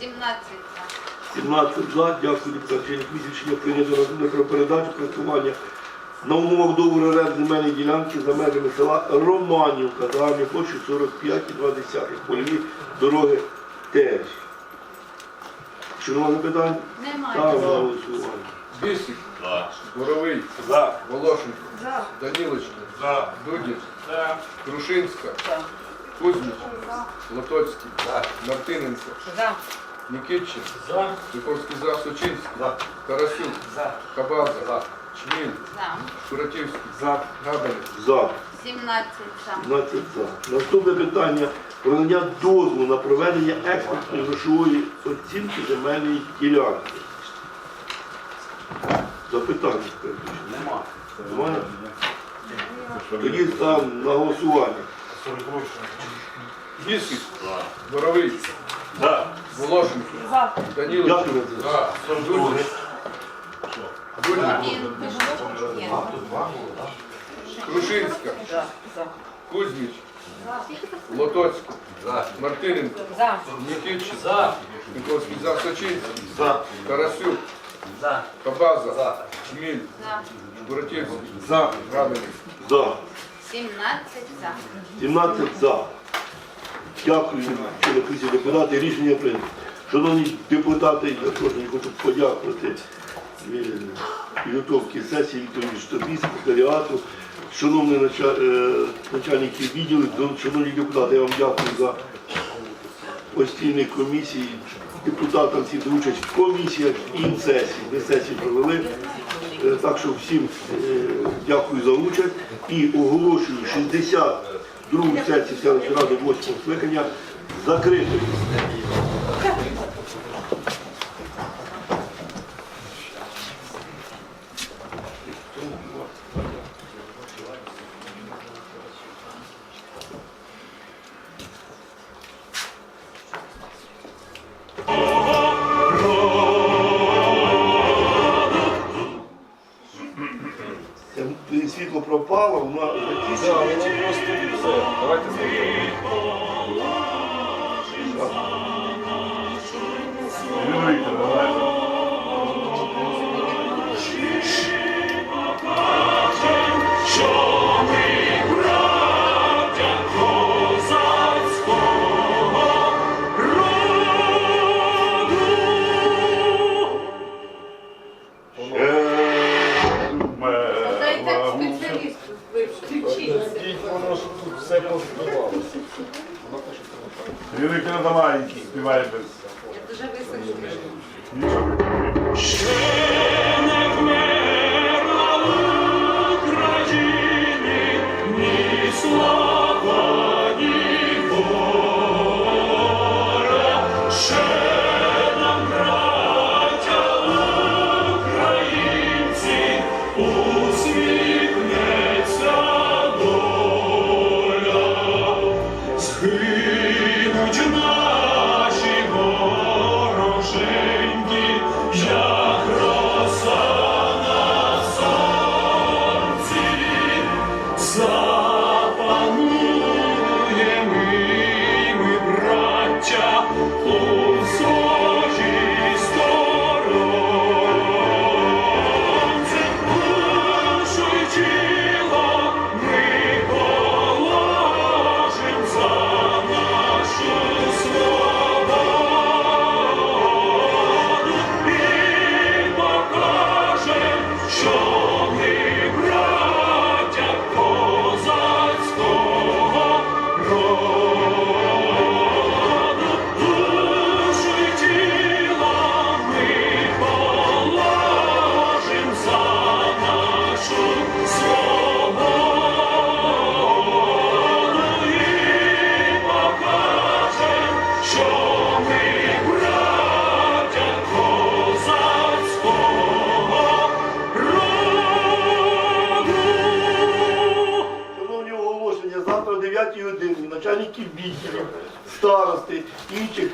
17 за. 17 за. Дякую, депутат Черніквіт. Рішення прийнято розумне про передачу користування на умовах договору оренди земельної ділянки за межами села Романівка, загальною площею 45,2. Польові дороги теж. Що нема запитань? Немає. Ставимо на голосування. Бісик, За. Боровий, За. Волошенко, За. Данілочка, За. Дудін, За. Крушинська, Кузьміч, Лотоцький, Мартиненко, За. Нікітчин, За. Жуковський за, Сочинський, За. Тарасюк, За. Кабаза, Чміль, За. Шуратівський, Габель, За. 17 за. 17 за. Наступне питання про надання дозволу на проведення експертної грошової оцінки земельної ділянки. Запитання. скажіть. Нема. Немає? Тоді ставимо на голосування. Бісик, За. Боровий, За. Волошенко, Данілочка, Дякую за це. Дудін, Дудін, Він пішов. Є. Крушинська, Кузьміч, Лотоцький, Мартиненко, Нікітчин, Жуковський за, Сочинський, За. Тарасюк, За. Кабаза, Чміль, За. Шуратівський, Габель, За. 17 за. 17 за. Дякую, комісії депутати. Рішення прийнято. Шановні депутати, я теж хочу подякувати е, підготовки сесії Вікторії Штабі, секретаріату, шановні е, начальники відділів, шановні депутати, я вам дякую за постійні комісії, депутатам всім за участь в комісіях і в сесії. Ви сесії провели. Е, Так що всім дякую за участь і оголошую 62 сесію селищної ради 8 скликання закритою. Це Світло Да, воно затісне. просто і все. Давайте спробуємо. Юрій, Воно ж тут все позбивалося. Юрій Кириломаленький співає без. Я дуже високо. представників бійців, старости, інших.